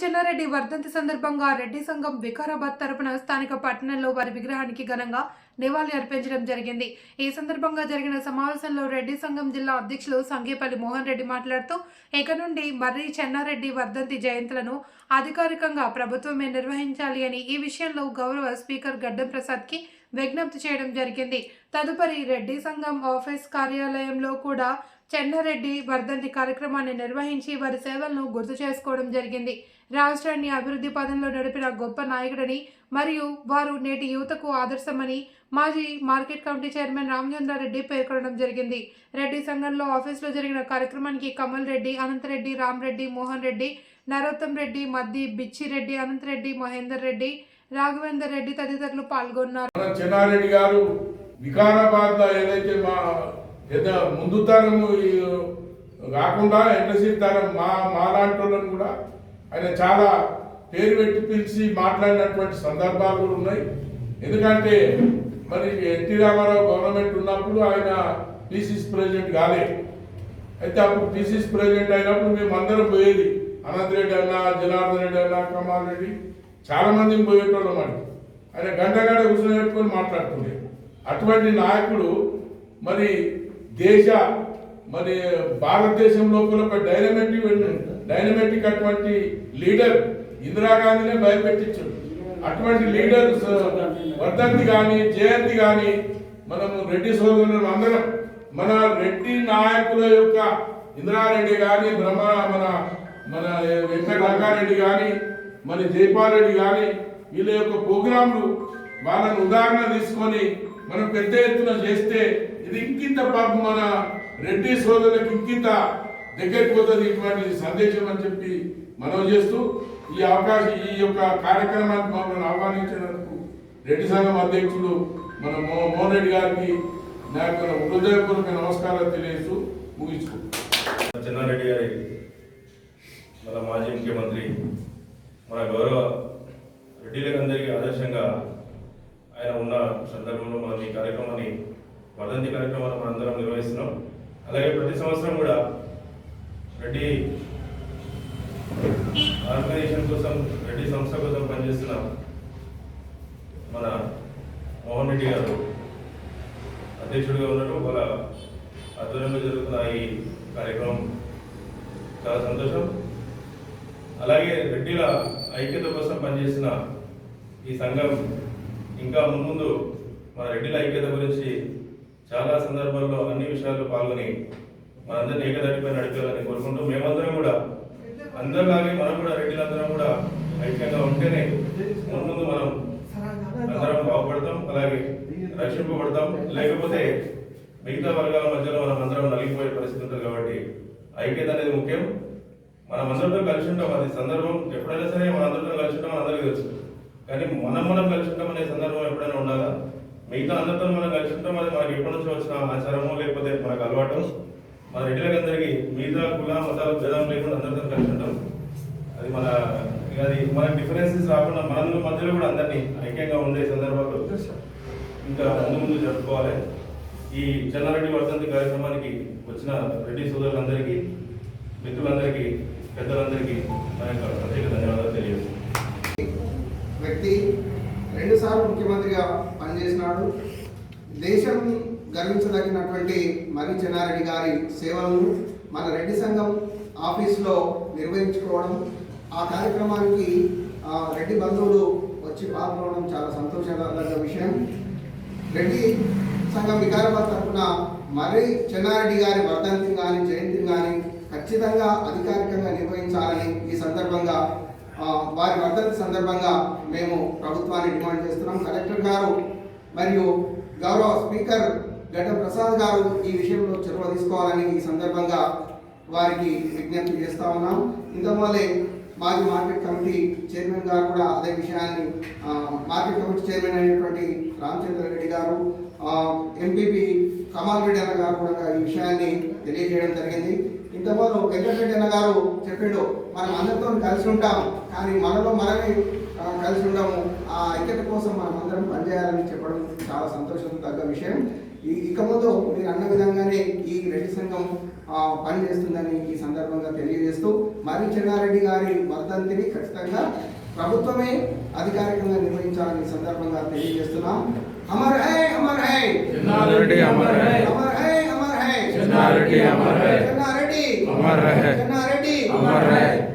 చెన్నారెడ్డి వర్ధంతి సందర్భంగా రెడ్డి సంఘం వికారాబాద్ తరపున స్థానిక పట్టణంలో వారి విగ్రహానికి ఘనంగా నివాళి అర్పించడం జరిగింది. ఈ సందర్భంగా జరిగిన సమావేశంలో రెడ్డి సంఘం జిల్లా అధ్యక్షులు సంగేపల్లి మోహన్ రెడ్డి మాట్లాడుతూ ఇక నుండి మర్రి చెన్నారెడ్డి వర్ధంతి జయంతులను అధికారికంగా ప్రభుత్వమే నిర్వహించాలి అని ఈ విషయంలో గౌరవ స్పీకర్ గడ్డం ప్రసాద్కి విజ్ఞప్తి చేయడం జరిగింది. తదుపరి రెడ్డి సంఘం ఆఫీస్ కార్యాలయంలో కూడా చెన్నారెడ్డి వర్ధంతి కార్యక్రమాన్ని నిర్వహించి వారి సేవలను గుర్తు చేసుకోవడం జరిగింది. రాష్ట్రాన్ని అభివృద్ధి పదంలో నడిపిన గొప్ప నాయకుడని మరియు వారు నేటి యువతకు ఆదర్శమని మాజీ మార్కెట్ కమిటీ చైర్మన్ రామచంద్రారెడ్డి పేర్కొనడం జరిగింది. రెడ్డి సంఘంలో ఆఫీసులో జరిగిన కార్యక్రమానికి కమల్ రెడ్డి అనంతరెడ్డి రామరెడ్డి మోహన్ రెడ్డి నరోత్తం రెడ్డి మద్ది బిచ్చిరెడ్డి అనంతరెడ్డి మహేందర్ రెడ్డి రాఘవేందర్ రెడ్డి తదితరులు పాల్గొన్నారు. చెన్నారెడ్డి గారు వికారాబాద్లో ఏదైతే మా పెద్ద ముందు తరము కాకుండా ఎంటసీ తరం మా మాలాంటి వాళ్ళని కూడా ఆయన చాలా పేరు పెట్టి పిలిచి మాట్లాడినటువంటి సందర్భాలు కూడా ఉన్నాయి. ఎందుకంటే మరి ఎన్టీ రామారావు గవర్నమెంట్ ఉన్నప్పుడు ఆయన పీసీసీ ప్రెసిడెంట్ కాలే. అయితే అప్పుడు పీసీసీ ప్రెసిడెంట్ అయినప్పుడు మేము అందరం పోయేది. అనంత్ రెడ్డి అన్న జనార్దన్ రెడ్డి అన్న కమాల్ రెడ్డి చాలా మందిని పోయేటోళ్ళం అని ఆయన గంట గంట కూర్చొని పెట్టుకొని మాట్లాడుతుండే. అటువంటి నాయకుడు మరి దేశ మరి భారతదేశం లోపల ఒక డైనమెటిక్ డైనమెటిక్ అటువంటి లీడర్ ఇందిరాగాంధీనే భయపెట్టించాడు. అటువంటి లీడర్ వర్ధంతి కానీ జయంతి కానీ మనము రెడ్డి సోదరులు అందరం మన రెడ్డి నాయకుల యొక్క ఇందిరారెడ్డి కానీ బ్రహ్మ మన మన వెంకట రంగారెడ్డి కానీ మన జైపాల్ రెడ్డి కానీ వీళ్ళ యొక్క ప్రోగ్రాంలు వాళ్ళని ఉదాహరణ తీసుకొని మనం పెద్ద ఎత్తున చేస్తే ఇది ఇంకింత పాపం మన రెడ్డి సోదరులకు ఇంకింత దగ్గరికి పోతుంది ఇటువంటి సందేశం అని చెప్పి మనం చేస్తూ ఈ అవకాశం ఈ యొక్క కార్యక్రమానికి మమ్మల్ని ఆహ్వానించినందుకు రెడ్డి సంఘం అధ్యక్షుడు మన మో మోహన్ రెడ్డి గారికి నా యొక్క హృదయపూర్వక నమస్కారాలు తెలియజేస్తూ ముగించుకుంటాం చెన్నారెడ్డి గారి మన మాజీ ముఖ్యమంత్రి మన గౌరవ రెడ్డిలందరికీ ఆదర్శంగా ఆయన ఉన్న సందర్భంలో మనం ఈ కార్యక్రమాన్ని వర్ధంతి కార్యక్రమాలు మనందరం నిర్వహిస్తున్నాం. అలాగే ప్రతి సంవత్సరం కూడా రెడ్డి ఆర్గనైజేషన్ కోసం రెడ్డి సంస్థ కోసం పనిచేస్తున్న మన మోహన్ రెడ్డి గారు అధ్యక్షుడిగా ఉన్నారు వాళ్ళ ఆధ్వర్యంలో జరుగుతున్న ఈ కార్యక్రమం చాలా సంతోషం. అలాగే రెడ్డిల ఐక్యత కోసం పనిచేసిన ఈ సంఘం ఇంకా ముందు మన రెడ్డిల ఐక్యత గురించి చాలా సందర్భాల్లో అన్ని విషయాల్లో పాల్గొని మనందరినీ ఏకదాటిపై నడిపేయాలని కోరుకుంటూ మేమందరం కూడా అందరిలాగే మనం కూడా రెడ్డిలందరం కూడా ఐక్యంగా ఉంటేనే ముందు మనం అందరం బాగుపడతాం అలాగే రక్షింపబడతాం. లేకపోతే మిగతా వర్గాల మధ్యలో మనం అందరం నలిగిపోయే పరిస్థితి ఉంటుంది కాబట్టి ఐక్యత అనేది ముఖ్యం. మనం అందరితో కలిసి ఉంటాం అది సందర్భం. ఎప్పుడైనా సరే మన అందరితో కలిసి ఉంటాం అందరికీ తెలుసు. కానీ మనం మనం కలిసి ఉంటాం అనే సందర్భం ఎప్పుడైనా ఉండాలా? మిగతా అందరితో మనం కలిసి ఉంటాం అది మనకి ఎప్పటి నుంచి వచ్చిన ఆచారము లేకపోతే మనకు అలవాటు మన రెడ్డిలకు అందరికీ మిగతా కుల మతాలు భేదం లేకుండా అందరితో కలిసి ఉంటాం అది మన అది మన డిఫరెన్సెస్ రాకుండా మన మధ్యలో కూడా అందరినీ ఐక్యంగా ఉండే సందర్భాలు ఇంకా ముందు ముందు జరుపుకోవాలి. ఈ చెన్నారెడ్డి వర్ధంతి కార్యక్రమానికి వచ్చిన రెడ్డి సోదరులందరికీ మిత్రులందరికీ పెద్దలందరికీ నా యొక్క ప్రత్యేక ధన్యవాదాలు తెలియజేస్తున్నాను. వ్యక్తి రెండుసార్లు ముఖ్యమంత్రిగా పనిచేసినాడు. దేశం గర్వించదగినటువంటి మరి చెన్నారెడ్డి గారి సేవలను మన రెడ్డి సంఘం ఆఫీస్లో నిర్వహించుకోవడం ఆ కార్యక్రమానికి ఆ, రెడ్డి బంధువులు వచ్చి పాల్గొనడం చాలా సంతోషకరమైన విషయం. రెడ్డి సంఘం వికారాబాద్ తరఫున మర్రి చెన్నారెడ్డి గారి వర్ధంతిని కానీ జయంతిని కానీ ఖచ్చితంగా అధికారికంగా నిర్వహించాలని ఈ సందర్భంగా వారి వర్ధంతి సందర్భంగా మేము ప్రభుత్వాన్ని డిమాండ్ చేస్తున్నాం. కలెక్టర్ గారు మరియు గౌరవ స్పీకర్ గడ్డ ప్రసాద్ గారు ఈ విషయంలో చొరవ తీసుకోవాలని ఈ సందర్భంగా వారికి విజ్ఞప్తి చేస్తా ఉన్నాం. ఇంతవల్లే మాజీ మార్కెట్ కమిటీ చైర్మన్ గారు కూడా అదే విషయాన్ని మార్కెట్ కమిటీ చైర్మన్ అయినటువంటి రామచంద్ర రెడ్డి గారు ఎంపీపీ కమాల్ రెడ్డి అన్న గారు కూడా ఈ విషయాన్ని తెలియజేయడం జరిగింది. ఇంతకుముందు వెంకటరెడ్డి అన్న గారు చెప్పిండు మనం అందరితో కలిసి ఉంటాం కానీ మనలో మనమే కలిసి ఉండము. ఆ ఐక్యత కోసం మనం అందరం పనిచేయాలని చెప్పడం చాలా సంతోషం తగ్గ విషయం. ఈ- ఇక ముందు మీరు అన్న విధంగానే ఈ రెడ్డి సంఘం పనిచేస్తుందని ఈ సందర్భంగా తెలియజేస్తూ మరి చెన్నారెడ్డి గారి వర్ధంతిని ఖచ్చితంగా ప్రభుత్వమే అధికారికంగా నిర్వహించాలని సందర్భంగా తెలియజేస్తున్నాం. అమర్ है। अमर है। अमर है अमर है। चन्ना रेड्डी अमर है। चन्ना रेड्डी। अमर है। चन्ना रेड्डी। अमर है।